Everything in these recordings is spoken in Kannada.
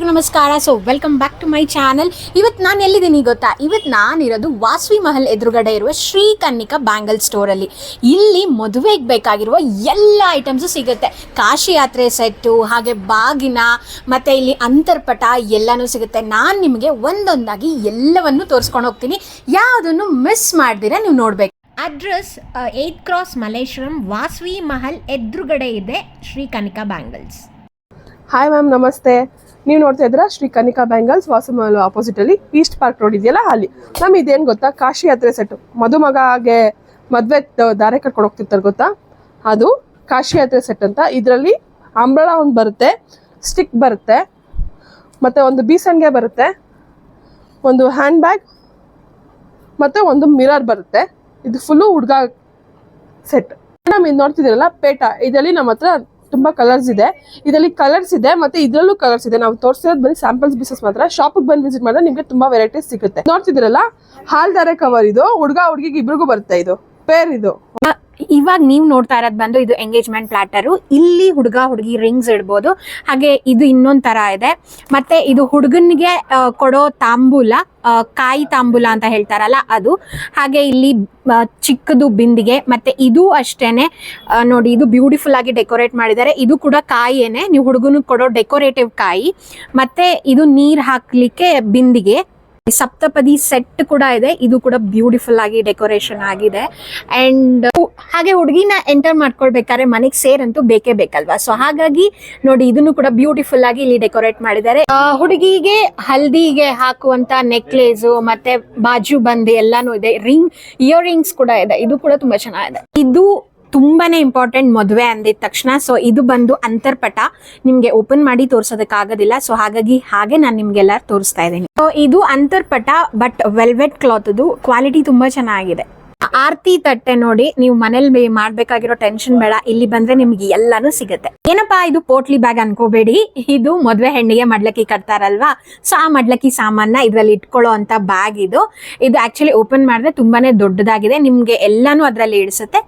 ಎಲ್ರಿಗೂ ನಮಸ್ಕಾರ. So welcome back to my channel ಇವತ್ತು ನಾನು ಎಲ್ಲಿದ್ದೀನಿ ಗೊತ್ತಾ? ಇವತ್ತು ನಾನಿರೋದು ವಾಸ್ವಿ ಮಹಲ್ ಎದುರುಗಡೆ ಇರುವ ಶ್ರೀ ಕನ್ನಿಕಾ ಬ್ಯಾಂಗಲ್ ಸ್ಟೋರಲ್ಲಿ ಇಲ್ಲಿ ಮದುವೆಗೆ ಬೇಕಾಗಿರುವ ಎಲ್ಲ ಐಟಮ್ಸು ಸಿಗುತ್ತೆ. ಕಾಶಿ ಯಾತ್ರೆ ಸೆಟ್ಟು ಹಾಗೆ ಬಾಗಿನ, ಮತ್ತು ಇಲ್ಲಿ ಅಂತರ್ಪಟ ಎಲ್ಲನೂ ಸಿಗುತ್ತೆ. ನಾನು ನಿಮಗೆ ಒಂದೊಂದಾಗಿ ಎಲ್ಲವನ್ನು ತೋರಿಸ್ಕೊಂಡು ಹೋಗ್ತೀನಿ. ಯಾವುದನ್ನು ಮಿಸ್ ಮಾಡ್ದಿರ ನೀವು ನೋಡಬೇಕು. Address eighth cross Malleshwaram Vasavi Mahal ಎದುರುಗಡೆ ಇದೆ Shri Kanika bangles. Hi ma'am ನಮಸ್ತೆ. ನೀವು ನೋಡ್ತಾ ಇದ್ದೀರಾ ಶ್ರೀ ಕನಿಕಾ ಬ್ಯಾಂಗಲ್ಸ್ ವಾಸುಮಹಲ್ ಆಪೋಸಿಟ್ ಅಲ್ಲಿ ಈಸ್ಟ್ ಪಾರ್ಕ್ ರೋಡ್ ಇದೆಯಲ್ಲ? ಅಲ್ಲಿ. ನಮ್ ಇದೇನು ಗೊತ್ತಾ? ಕಾಶಿ ಯಾತ್ರೆ ಸೆಟ್ಟು ಹಾಗೆ ಮದುವೆ ದಾರೆ ಕಟ್ಕೊಂಡು ಹೋಗ್ತಿರ್ತಾರೆ ಗೊತ್ತಾ? ಅದು ಕಾಶಿ ಯಾತ್ರೆ ಸೆಟ್ ಅಂತ. ಇದರಲ್ಲಿ ಅಂಬಳ ಒಂದು ಬರುತ್ತೆ ಸ್ಟಿಕ್ ಬರುತ್ತೆ, ಮತ್ತು ಒಂದು ಬೀಸನ್ಗೆ ಬರುತ್ತೆ, ಒಂದು ಹ್ಯಾಂಡ್ ಬ್ಯಾಗ್ ಮತ್ತು ಒಂದು ಮಿರರ್ ಬರುತ್ತೆ. ಇದು ಫುಲ್ಲು ಹುಡ್ಗ ಸೆಟ್ ಮೇಡಮ್, ಇದು ನೋಡ್ತಿದ್ದೀರಲ್ಲ, ಪೇಟ. ಇದರಲ್ಲಿ ನಮ್ಮ ಹತ್ರ ತುಂಬಾ ಕಲರ್ಸ್ ಇದೆ. ಇದರಲ್ಲಿ ಕಲರ್ಸ್ ಇದೆ ಮತ್ತೆ ಇದರಲ್ಲೂ ಕಲರ್ಸ್ ಇದೆ. ನಾವು ತೋರಿಸಿರೋದು ಬರೀ ಸ್ಯಾಂಪಲ್ಸ್ ಬಿಸಸ್ ಮಾತ್ರ. ಶಾಪಿಗೆ ಬಂದು ವಿಸಿಟ್ ಮಾಡಿದ್ರೆ ನಿಮಗೆ ತುಂಬಾ ವೆರೈಟೀಸ್ ಸಿಗುತ್ತೆ. ನೋಡ್ತಿದ್ರಲ್ಲ ಹಾಲ್ದಾರೆ ಕವರ್ ಇದು. ಹುಡುಗ ಹುಡುಗಿಗೆ ಇಬ್ರಿಗೂ ಬರುತ್ತೆ ಇದು. ಪೇರ್ ಇದು. ಇವಾಗ ನೀವು ನೋಡ್ತಾ ಇರೋದು ಬಂದು ಇದು ಎಂಗೇಜ್ಮೆಂಟ್ ಪ್ಲಾಟರು ಇಲ್ಲಿ ಹುಡುಗ ಹುಡುಗಿ ರಿಂಗ್ಸ್ ಇಡ್ಬೋದು. ಹಾಗೆ ಇದು ಇನ್ನೊಂದು ಥರ ಇದೆ. ಮತ್ತೆ ಇದು ಹುಡುಗನಿಗೆ ಕೊಡೋ ತಾಂಬೂಲ ಕಾಯಿ ತಾಂಬೂಲ ಅಂತ ಹೇಳ್ತಾರಲ್ಲ ಅದು. ಹಾಗೆ ಇಲ್ಲಿ ಚಿಕ್ಕದು ಬಿಂದಿಗೆ, ಮತ್ತೆ ಇದು ಅಷ್ಟೇನೆ ನೋಡಿ ಇದು ಬ್ಯೂಟಿಫುಲ್ ಆಗಿ ಡೆಕೋರೇಟ್ ಮಾಡಿದ್ದಾರೆ. ಇದು ಕೂಡ ಕಾಯಿಯೇನೆ. ನೀವು ಹುಡುಗನಿಗೆ ಕೊಡೋ ಡೆಕೋರೇಟಿವ್ ಕಾಯಿ. ಮತ್ತೆ ಇದು ನೀರು ಹಾಕ್ಲಿಕ್ಕೆ ಬಿಂದಿಗೆ. ಸಪ್ತಪದಿ ಸೆಟ್ ಕೂಡ ಇದೆ. ಇದು ಕೂಡ ಬ್ಯೂಟಿಫುಲ್ ಆಗಿ ಡೆಕೋರೇಷನ್ ಆಗಿದೆ. ಅಂಡ್ ಹಾಗೆ ಹುಡುಗಿನ ಎಂಟರ್ ಮಾಡ್ಕೊಳ್ಬೇಕಾದ್ರೆ ಮನೆಗೆ ಸೇರಂತೂ ಬೇಕೇ ಬೇಕಲ್ವಾ? ಸೊ ಹಾಗಾಗಿ ನೋಡಿ, ಇದನ್ನು ಕೂಡ ಬ್ಯೂಟಿಫುಲ್ ಆಗಿ ಇಲ್ಲಿ ಡೆಕೋರೇಟ್ ಮಾಡಿದ್ದಾರೆ. ಹುಡುಗಿಗೆ ಹಲ್ದಿಗೆ ಹಾಕುವಂತ ನೆಕ್ಲೇಸ್ ಮತ್ತೆ ಬಾಜು ಬಂದಿ ಎಲ್ಲಾನು ಇದೆ. ರಿಂಗ್ ಇಯರ್ ರಿಂಗ್ಸ್ ಕೂಡ ಇದೆ. ಇದು ಕೂಡ ತುಂಬಾ ಚೆನ್ನಾಗಿದೆ. ಇದು ತುಂಬಾನೇ ಇಂಪಾರ್ಟೆಂಟ್ ಮದುವೆ ಅಂದಿದ ತಕ್ಷಣ. ಸೊ ಇದು ಬಂದು ಅಂತರ್ಪಟ. ನಿಮ್ಗೆ ಓಪನ್ ಮಾಡಿ ತೋರ್ಸೋದಕ್ಕಾಗೋದಿಲ್ಲ ಸೊ ಹಾಗಾಗಿ ಹಾಗೆ ನಾನು ನಿಮ್ಗೆಲ್ಲ ತೋರಿಸ್ತಾ ಇದ್ದೀನಿ. ಸೊ ಇದು ಅಂತರ್ಪಟ ಬಟ್ ವೆಲ್ವೆಟ್ ಕ್ಲಾತ್ ಅದು ಕ್ವಾಲಿಟಿ ತುಂಬಾ ಚೆನ್ನಾಗಿದೆ. ಆರ್ತಿ ತಟ್ಟೆ ನೋಡಿ ನೀವು ಮನೇಲಿ ಮಾಡ್ಬೇಕಾಗಿರೋ ಟೆನ್ಷನ್ ಬೇಡ. ಇಲ್ಲಿ ಬಂದ್ರೆ ನಿಮ್ಗೆ ಎಲ್ಲಾನು ಸಿಗುತ್ತೆ. ಏನಪ್ಪಾ ಇದು ಪೋಟ್ಲಿ ಬ್ಯಾಗ್ ಅನ್ಕೋಬೇಡಿ. ಇದು ಮದ್ವೆ ಹೆಣ್ಣಿಗೆ ಮಡ್ಲಕ್ಕಿ ಕಟ್ತಾರಲ್ವಾ? ಸೊ ಆ ಮಡ್ಲಕ್ಕಿ ಸಾಮಾನ ಇದ್ರಲ್ಲಿ ಇಟ್ಕೊಳ್ಳೋ ಅಂತ ಬ್ಯಾಗ್ ಇದು. ಇದು ಆಕ್ಚುಲಿ ಓಪನ್ ಮಾಡಿದ್ರೆ ತುಂಬಾನೇ ದೊಡ್ಡದಾಗಿದೆ. ನಿಮ್ಗೆ ಎಲ್ಲಾನು ಅದ್ರಲ್ಲಿ ಇಡಿಸುತ್ತೆ.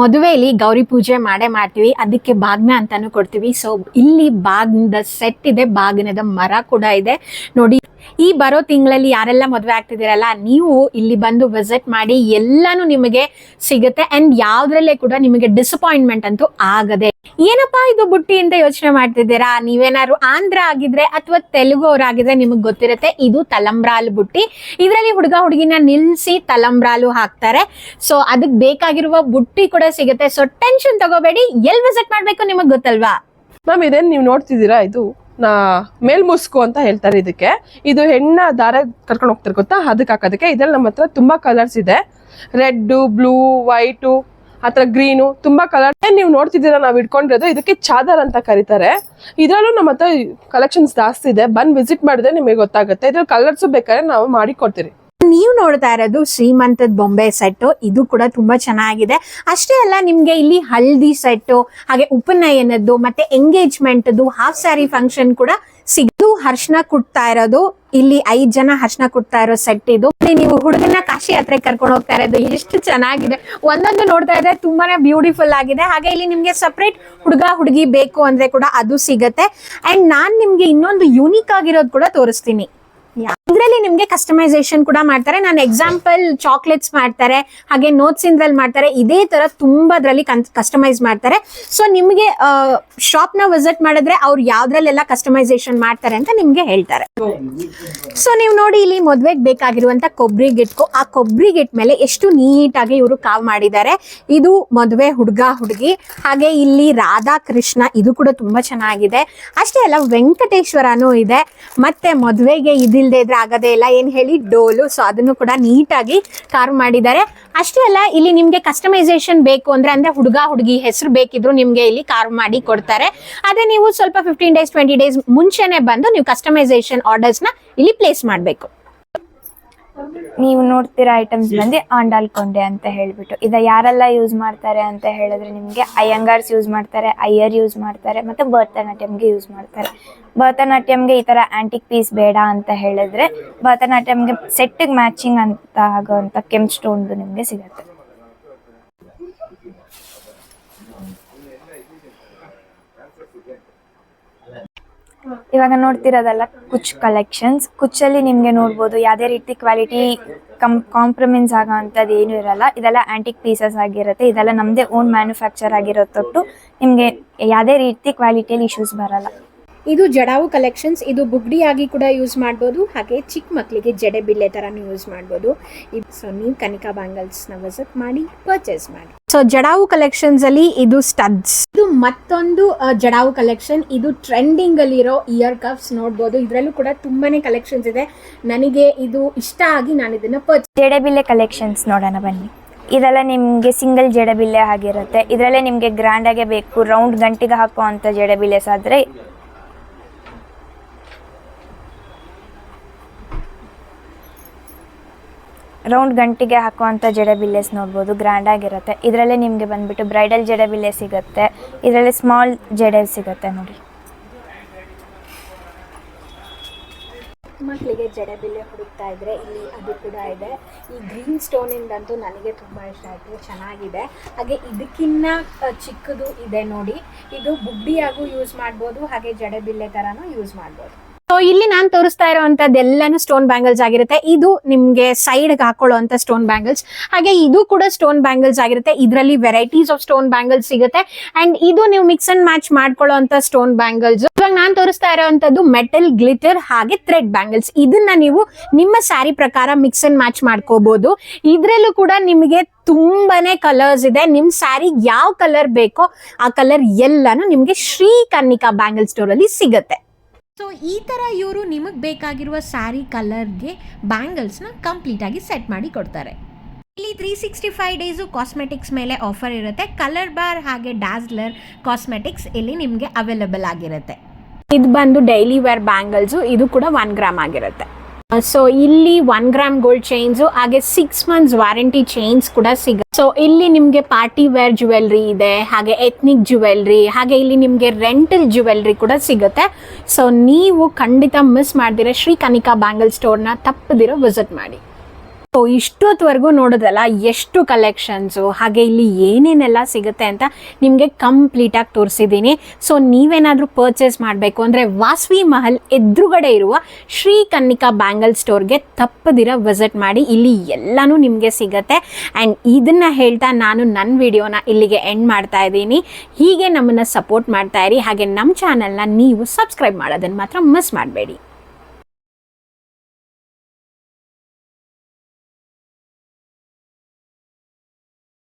ಮದುವೆಯಲ್ಲಿ ಗೌರಿ ಪೂಜೆ ಮಾಡೇ ಮಾಡ್ತೀವಿ. ಅದಕ್ಕೆ ಬಾಗ್ನ ಅಂತಾನು ಕೊಡ್ತೀವಿ. ಸೊ ಇಲ್ಲಿ ಬಾಗ್ನದ ಸೆಟ್ ಇದೆ. ಬಾಗ್ನದ ಮರ ಕೂಡ ಇದೆ. ನೋಡಿ ಈ ಬರೋ ತಿಂಗಳಲ್ಲಿ ಯಾರೆಲ್ಲ ಮದುವೆ ಆಗ್ತಿದ್ದೀರಲ್ಲ, ನೀವು ಇಲ್ಲಿ ಬಂದು ವಿಸಿಟ್ ಮಾಡಿ ಎಲ್ಲಾನು ನಿಮಗೆ ಸಿಗುತ್ತೆ ಅಂಡ್ ಯಾವ್ದ್ರಲ್ಲೇ ಕೂಡ ನಿಮಗೆ ಡಿಸಪಾಯಿಂಟ್ಮೆಂಟ್ ಅಂತೂ ಆಗದೆ. ಏನಪ್ಪಾ ಇದು ಬುಟ್ಟಿ ಅಂತ ಯೋಚನೆ ಮಾಡ್ತಿದ್ದೀರಾ? ನೀವೇನಾದ್ರು ಆಂಧ್ರ ಆಗಿದ್ರೆ ಅಥವಾ ತೆಲುಗು ಅವರಾಗಿದ್ರೆ ನಿಮಗೆ ಗೊತ್ತಿರುತ್ತೆ, ಇದು ತಲಂಬ್ರಾಲ್ ಬುಟ್ಟಿ. ಇದರಲ್ಲಿ ಹುಡುಗ ಹುಡುಗಿನ ನಿಲ್ಸಿ ತಲಂಬ್ರಾಲು ಹಾಕ್ತಾರೆ. ಸೊ ಅದಕ್ಕೆ ಬೇಕಾಗಿರುವ ಬುಟ್ಟಿ ಕೂಡ ಸಿಗುತ್ತೆ. ಸೊ ಟೆನ್ಷನ್ ತಗೋಬೇಡಿ ಎಲ್ಲಿ ವಿಸಿಟ್ ಮಾಡ್ಬೇಕು ನಿಮಗೆ ಗೊತ್ತಲ್ವಾ? ಮ್ಯಾಮ್ ಇದೇನು ನೀವು ನೋಡ್ತಿದ್ದೀರಾ ಇದು? ಮೇಲ್ಮುಸ್ಕು ಅಂತ ಹೇಳ್ತಾರೆ ಇದಕ್ಕೆ. ಇದು ಹೆಣ್ಣ ದಾರ ಕರ್ಕೊಂಡು ಹೋಗ್ತಾರೆ ಗೊತ್ತಾ? ಅದಕ್ಕೆ ಹಾಕೋದಕ್ಕೆ. ಇದ್ರಲ್ಲಿ ನಮ್ಮ ಹತ್ರ ತುಂಬಾ ಕಲರ್ಸ್ ಇದೆ. ರೆಡ್ ಬ್ಲೂ ವೈಟು ಆತರ ಗ್ರೀನು ತುಂಬಾ ಕಲರ್ ನೀವು ನೋಡ್ತಿದ್ದೀರಾ ನಾವು ಇಟ್ಕೊಂಡಿರೋದು? ಇದಕ್ಕೆ ಚಾದರ್ ಅಂತ ಕರೀತಾರೆ. ಇದರಲ್ಲೂ ನಮ್ಮ ಹತ್ರ ಕಲೆಕ್ಷನ್ಸ್ ಜಾಸ್ತಿ ಇದೆ. ಬಂದು ವಿಸಿಟ್ ಮಾಡಿದ್ರೆ ನಿಮಗೆ ಗೊತ್ತಾಗುತ್ತೆ. ಇದ್ರಲ್ಲಿ ಕಲರ್ಸು ಬೇಕಾದ್ರೆ ನಾವು ಮಾಡಿ ಕೊಡ್ತೀರಿ. ನೀವು ನೋಡ್ತಾ ಇರೋದು ಶ್ರೀಮಂತದ ಬೊಂಬೆ ಸೆಟ್ ಇದು ಕೂಡ ತುಂಬಾ ಚೆನ್ನಾಗಿದೆ. ಅಷ್ಟೇ ಅಲ್ಲ, ನಿಮ್ಗೆ ಇಲ್ಲಿ ಹಲ್ದಿ ಸೆಟ್ ಹಾಗೆ ಉಪನಯನದ್ದು ಮತ್ತೆ ಎಂಗೇಜ್ಮೆಂಟ್ದು ಹಾಫ್ ಸ್ಯಾರಿ ಫಂಕ್ಷನ್ ಕೂಡ ಸಿಗದು ಹರ್ಷಣ ಕುಟ್ತಾ ಇರೋದು. ಇಲ್ಲಿ ಐದ್ ಜನ ಹರ್ಷಣ ಕುಟ್ತಾ ಇರೋ ಸೆಟ್ ಇದು. ನೀವು ಹುಡುಗನ ಕಾಶಿ ಯಾತ್ರೆ ಕರ್ಕೊಂಡು ಹೋಗ್ತಾ ಇರೋದು ಎಷ್ಟು ಚೆನ್ನಾಗಿದೆ. ಒಂದೊಂದು ನೋಡ್ತಾ ಇದ್ರೆ ತುಂಬಾನೇ ಬ್ಯೂಟಿಫುಲ್ ಆಗಿದೆ. ಹಾಗೆ ಇಲ್ಲಿ ನಿಮ್ಗೆ ಸಪ್ರೇಟ್ ಹುಡುಗ, ಹುಡುಗಿ ಬೇಕು ಅಂದ್ರೆ ಕೂಡ ಅದು ಸಿಗತ್ತೆ. ಅಂಡ್ ನಾನ್ ನಿಮ್ಗೆ ಇನ್ನೊಂದು ಯೂನಿಕ್ ಆಗಿರೋದು ಕೂಡ ತೋರಿಸ್ತೀನಿ. ಇದರಲ್ಲಿ ನಿಮ್ಗೆ ಕಸ್ಟಮೈಸೇಷನ್ ಕೂಡ ಮಾಡ್ತಾರೆ. ನಾನು ಎಕ್ಸಾಂಪಲ್ ಚಾಕ್ಲೇಟ್ಸ್ ಮಾಡ್ತಾರೆ, ಹಾಗೆ ನೋಟ್ಸ್ ಇಂದ್ರಲ್ಲಿ ಮಾಡ್ತಾರೆ. ಇದೇ ತರ ತುಂಬಾ ಅದರಲ್ಲಿ ಕಸ್ಟಮೈಸ್ ಮಾಡ್ತಾರೆ. ಸೊ ನಿಮ್ಗೆ ಶಾಪ್ನ ವಿಸಿಟ್ ಮಾಡಿದ್ರೆ ಅವ್ರು ಯಾವ್ದ್ರಲ್ಲೆಲ್ಲ ಕಸ್ಟಮೈಸೇಷನ್ ಮಾಡ್ತಾರೆ ಅಂತ ನಿಮ್ಗೆ ಹೇಳ್ತಾರೆ. ಸೊ ನೀವು ನೋಡಿ ಇಲ್ಲಿ ಮದ್ವೆಗೆ ಬೇಕಾಗಿರುವಂತ ಕೊಬ್ಬರಿ ಗಿಟ್ಕು. ಆ ಕೊಬ್ಬರಿ ಗಿಟ್ ಮೇಲೆ ಎಷ್ಟು ನೀಟಾಗಿ ಇವರು ಕಾವ್ ಮಾಡಿದ್ದಾರೆ. ಇದು ಮದುವೆ ಹುಡುಗ, ಹುಡುಗಿ. ಹಾಗೆ ಇಲ್ಲಿ ರಾಧಾ ಕೃಷ್ಣ, ಇದು ಕೂಡ ತುಂಬಾ ಚೆನ್ನಾಗಿದೆ. ಅಷ್ಟೇ ಅಲ್ಲ, ವೆಂಕಟೇಶ್ವರನೂ ಇದೆ. ಮತ್ತೆ ಮದುವೆಗೆ ಇದಿಲ್ದೇ ಇದ್ರೆ ಆಗೋದೇ ಇಲ್ಲ, ಏನು ಹೇಳಿ ಡೋಲು. ಸೊ ಅದನ್ನು ಕೂಡ ನೀಟಾಗಿ ಕಾರ್ ಮಾಡಿದ್ದಾರೆ. ಅಷ್ಟೇ ಅಲ್ಲ, ಇಲ್ಲಿ ನಿಮಗೆ ಕಸ್ಟಮೈಸೇಷನ್ ಬೇಕು ಅಂದ್ರೆ ಅಂದ್ರೆ ಹುಡುಗ, ಹುಡುಗಿ ಹೆಸರು ಬೇಕಿದ್ರು ನಿಮಗೆ ಇಲ್ಲಿ ಕಾರ್ ಮಾಡಿ ಕೊಡ್ತಾರೆ. ಅದೇ ನೀವು ಸ್ವಲ್ಪ ಫಿಫ್ಟೀನ್ ಡೇಸ್ ಟ್ವೆಂಟಿ ಡೇಸ್ ಮುಂಚೆನೆ ಬಂದು ನೀವು ಕಸ್ಟಮೈಸೇಷನ್ ಆರ್ಡರ್ಸ್ನ ಇಲ್ಲಿ ಪ್ಲೇಸ್ ಮಾಡಬೇಕು. ನೀವು ನೋಡ್ತಿರೋ ಐಟಮ್ಸ್ ಬಂದು ಆಂಡಾಲ್ ಕೊಂಡೆ ಅಂತ ಹೇಳ್ಬಿಟ್ಟು. ಇದ ಯಾರೆಲ್ಲ ಯೂಸ್ ಮಾಡ್ತಾರೆ ಅಂತ ಹೇಳಿದ್ರೆ ನಿಮಗೆ ಅಯ್ಯಂಗಾರ್ಸ್ ಯೂಸ್ ಮಾಡ್ತಾರೆ ಅಯ್ಯರ್ ಯೂಸ್ ಮಾಡ್ತಾರೆ ಮತ್ತೆ ಭರತನಾಟ್ಯಂಗೆ ಯೂಸ್ ಮಾಡ್ತಾರೆ. ಭರತನಾಟ್ಯಂಗೆ ಈ ತರ ಆಂಟಿಕ್ ಪೀಸ್ ಬೇಡ ಅಂತ ಹೇಳಿದ್ರೆ ಭರತನಾಟ್ಯಂಗೆ ಸೆಟ್ಟಿಗೆ ಮ್ಯಾಚಿಂಗ್ ಅಂತ ಆಗೋವಂಥ ಕೆಂಪ್ ಸ್ಟೋನ್ ನಿಮಗೆ ಸಿಗುತ್ತೆ. ಇವಾಗ ನೋಡ್ತಿರೋದಲ್ಲ ಕುಚ್ ಕಲೆಕ್ಷನ್ಸ್ ಕುಚ್ಚಲ್ಲಿ ನಿಮಗೆ ನೋಡ್ಬೋದು ಯಾವುದೇ ರೀತಿ ಕ್ವಾಲಿಟಿ ಕಂ ಕಾಂಪ್ರಮೈಸ್ ಆಗೋ ಅಂಥದ್ದು ಏನೂ ಇರಲ್ಲ. ಇದೆಲ್ಲ ಆ್ಯಂಟಿಕ್ ಪೀಸಸ್ ಆಗಿರುತ್ತೆ. ಇದೆಲ್ಲ ನಮ್ಮದೇ ಓನ್ ಮ್ಯಾನುಫ್ಯಾಕ್ಚರ್ ಆಗಿರೋ ತೊಟ್ಟು ನಿಮಗೆ ಯಾವುದೇ ರೀತಿ ಕ್ವಾಲಿಟಿಯಲ್ಲಿ ಇಶ್ಯೂಸ್ ಬರಲ್ಲ. ಇದು ಜಡಾವು ಕಲೆಕ್ಷನ್ಸ್ ಇದು ಬುಗ್ಡಿ ಆಗಿ ಕೂಡ ಯೂಸ್ ಮಾಡ್ಬೋದು. ಹಾಗೆ ಚಿಕ್ಕ ಮಕ್ಕಳಿಗೆ ಜಡೆ ಬಿಲ್ಲೆ ಥರನೂ ಯೂಸ್ ಮಾಡ್ಬೋದು. ಇದು ಸೊ ನೀವು ಕನಿಕಾ ಬ್ಯಾಂಗಲ್ಸ್ನ ವಿಸಿಟ್ ಮಾಡಿ ಪರ್ಚೇಸ್ ಮಾಡಿ. ಸೊ ಜಡಾವು ಕಲೆಕ್ಷನ್ಸಲ್ಲಿ ಇದು ಸ್ಟಡ್ಸ್ ಮತ್ತೊಂದು ಜಡಾವು ಕಲೆಕ್ಷನ್ ಇದು ಟ್ರೆಂಡಿಂಗ್ ಅಲ್ಲಿರೋ ಇಯರ್ ಕಫ್ಸ್ ನೋಡ್ಬೋದು. ಇದರಲ್ಲೂ ಕೂಡ ತುಂಬಾನೇ ಕಲೆಕ್ಷನ್ಸ್ ಇದೆ. ನನಗೆ ಇದು ಇಷ್ಟ ಆಗಿ ನಾನು ಇದನ್ನ ಪರ್ಚೇಸ್ ಜಡೆಬಿಲ್ಲೆ ಕಲೆಕ್ಷನ್ಸ್ ನೋಡೋಣ ಬನ್ನಿ. ಇದೆಲ್ಲ ನಿಮಗೆ ಸಿಂಗಲ್ ಜಡೆಬಿಲ್ಲೆ ಆಗಿರುತ್ತೆ. ಇದರಲ್ಲೇ ನಿಮಗೆ ಗ್ರ್ಯಾಂಡಾಗೆ ಬೇಕು. ರೌಂಡ್ ಗಂಟಿಗೆ ಹಾಕೋ ಅಂಥ ಜಡೆಬಿಲ್ಲೆಸ್ ಆದರೆ ರೌಂಡ್ ಗಂಟಿಗೆ ಹಾಕುವಂಥ ಜಡೆಬಿಲ್ಲೆಸ್ ನೋಡ್ಬೋದು ಗ್ರ್ಯಾಂಡ್ ಆಗಿರುತ್ತೆ. ಇದರಲ್ಲೇ ನಿಮಗೆ ಬಂದುಬಿಟ್ಟು ಬ್ರೈಡಲ್ ಜಡೆಬಿಲ್ಲೆ ಸಿಗುತ್ತೆ. ಇದರಲ್ಲಿ ಸ್ಮಾಲ್ ಜಡೆ ಸಿಗುತ್ತೆ ನೋಡಿ. ಮಕ್ಕಳಿಗೆ ಜಡೆ ಬಿಲ್ಲೆ ಹುಡುಕ್ತಾ ಇದ್ರೆ ಇಲ್ಲಿ ಅದು ಕೂಡ ಇದೆ. ಈ ಗ್ರೀನ್ ಸ್ಟೋನಿಂದಂತೂ ನನಗೆ ತುಂಬ ಇಷ್ಟ ಆಯಿತು, ಚೆನ್ನಾಗಿದೆ. ಹಾಗೆ ಇದಕ್ಕಿನ್ನ ಚಿಕ್ಕದು ಇದೆ ನೋಡಿ. ಇದು ಬುಡ್ಡಿಯಾಗೂ ಯೂಸ್ ಮಾಡ್ಬೋದು, ಹಾಗೆ ಜಡೆ ಬಿಲ್ಲೆ ಥರನೂ ಯೂಸ್ ಮಾಡ್ಬೋದು. ಸೊ ಇಲ್ಲಿ ನಾನು ತೋರಿಸ್ತಾ ಇರುವಂತದ್ದೆಲ್ಲಾನು ಸ್ಟೋನ್ ಬ್ಯಾಂಗಲ್ಸ್ ಆಗಿರುತ್ತೆ. ಇದು ನಿಮಗೆ ಸೈಡ್ಗೆ ಹಾಕೊಳ್ಳುವಂತ ಸ್ಟೋನ್ ಬ್ಯಾಂಗಲ್ಸ್ ಹಾಗೆ ಇದು ಕೂಡ ಸ್ಟೋನ್ ಬ್ಯಾಂಗಲ್ಸ್ ಆಗಿರುತ್ತೆ. ಇದರಲ್ಲಿ ವೆರೈಟೀಸ್ ಆಫ್ ಸ್ಟೋನ್ ಬ್ಯಾಂಗಲ್ಸ್ ಸಿಗುತ್ತೆ. ಅಂಡ್ ಇದು ನೀವು ಮಿಕ್ಸ್ ಅಂಡ್ ಮ್ಯಾಚ್ ಮಾಡ್ಕೊಳ್ಳೋ ಸ್ಟೋನ್ ಬ್ಯಾಂಗಲ್ಸ್ ಇವಾಗ ನಾನು ತೋರಿಸ್ತಾ ಇರುವಂತದ್ದು ಮೆಟಲ್ ಗ್ಲಿಟರ್ ಹಾಗೆ ಥ್ರೆಡ್ ಬ್ಯಾಂಗಲ್ಸ್ ಇದನ್ನ ನೀವು ನಿಮ್ಮ ಸ್ಯಾರಿ ಪ್ರಕಾರ ಮಿಕ್ಸ್ ಅಂಡ್ ಮ್ಯಾಚ್ ಮಾಡ್ಕೋಬಹುದು ಇದ್ರಲ್ಲೂ ಕೂಡ ನಿಮಗೆ ತುಂಬಾನೇ ಕಲರ್ಸ್ ಇದೆ. ನಿಮ್ ಸ್ಯಾರಿ ಯಾವ ಕಲರ್ ಬೇಕೋ ಆ ಕಲರ್ ಎಲ್ಲಾನು ನಿಮ್ಗೆ ಶ್ರೀ ಕನ್ನಿಕಾ ಬ್ಯಾಂಗಲ್ ಸ್ಟೋರ್ ಅಲ್ಲಿ ಸಿಗುತ್ತೆ. ಸೊ ಈ ಥರ ಇವರು ನಿಮಗೆ ಬೇಕಾಗಿರುವ ಸ್ಯಾರಿ ಕಲರ್ಗೆ ಬ್ಯಾಂಗಲ್ಸ್ನ ಕಂಪ್ಲೀಟಾಗಿ ಸೆಟ್ ಮಾಡಿ ಕೊಡ್ತಾರೆ. ಇಲ್ಲಿ three sixty five days cosmetics ಮೇಲೆ ಆಫರ್ ಇರುತ್ತೆ. ಕಲರ್ ಬಾರ್ ಹಾಗೆ ಡ್ಯಾಸ್ಲರ್ ಕಾಸ್ಮೆಟಿಕ್ಸ್ ಇಲ್ಲಿ ನಿಮಗೆ ಅವೈಲಬಲ್ ಆಗಿರುತ್ತೆ. ಇದು ಬಂದು ಡೈಲಿ ವೇರ್ ಬ್ಯಾಂಗಲ್ಸು ಇದು ಕೂಡ ಒನ್ ಗ್ರಾಮ್ ಆಗಿರುತ್ತೆ. ಸೊ ಇಲ್ಲಿ ಒನ್ ಗ್ರಾಮ್ ಗೋಲ್ಡ್ ಚೈನ್ಸ್ ಹಾಗೆ ಸಿಕ್ಸ್ ಮಂತ್ಸ್ ವಾರಂಟಿ ಚೈನ್ಸ್ ಕೂಡ ಸಿಗುತ್ತೆ. ಸೊ ಇಲ್ಲಿ ನಿಮಗೆ ಪಾರ್ಟಿ ವೇರ್ ಜುವೆಲ್ರಿ ಇದೆ, ಹಾಗೆ ಎಥ್ನಿಕ್ ಜುವೆಲ್ರಿ ಹಾಗೆ ಇಲ್ಲಿ ನಿಮಗೆ ರೆಂಟಲ್ ಜುವೆಲ್ರಿ ಕೂಡ ಸಿಗುತ್ತೆ. ಸೊ ನೀವು ಖಂಡಿತ ಮಿಸ್ ಮಾಡ್ದಿರ ಶ್ರೀ ಕನಿಕಾ ಬ್ಯಾಂಗಲ್ ಸ್ಟೋರ್ನ ತಪ್ಪದಿರೋ ವಿಸಿಟ್ ಮಾಡಿ. ಸೊ ಇಷ್ಟೊತ್ತವರೆಗೂ ನೋಡೋದಲ್ಲ, ಎಷ್ಟು ಕಲೆಕ್ಷನ್ಸು ಹಾಗೆ ಇಲ್ಲಿ ಏನೇನೆಲ್ಲ ಸಿಗುತ್ತೆ ಅಂತ ನಿಮಗೆ ಕಂಪ್ಲೀಟಾಗಿ ತೋರಿಸಿದ್ದೀನಿ. ಸೊ ನೀವೇನಾದರೂ ಪರ್ಚೇಸ್ ಮಾಡಬೇಕು ಅಂದರೆ ವಾಸ್ವಿ ಮಹಲ್ ಎದುರುಗಡೆ ಇರುವ ಶ್ರೀ ಕನ್ನಿಕಾ ಬ್ಯಾಂಗಲ್ ಸ್ಟೋರ್ಗೆ ತಪ್ಪದಿರ ವಿಸಿಟ್ ಮಾಡಿ ಇಲ್ಲಿ ಎಲ್ಲನೂ ನಿಮಗೆ ಸಿಗುತ್ತೆ. ಆ್ಯಂಡ್ ಇದನ್ನು ಹೇಳ್ತಾ ನಾನು ನನ್ನ ವಿಡಿಯೋನ ಇಲ್ಲಿಗೆ ಎಂಡ್ ಮಾಡ್ತಾ ಇದ್ದೀನಿ. ಹೀಗೆ ನಮ್ಮನ್ನು ಸಪೋರ್ಟ್ ಮಾಡ್ತಾ ಇರಿ. ಹಾಗೆ ನಮ್ಮ ಚಾನಲ್ನ ನೀವು ಸಬ್ಸ್ಕ್ರೈಬ್ ಮಾಡೋದನ್ನು ಮಾತ್ರ ಮಿಸ್ ಮಾಡಬೇಡಿ.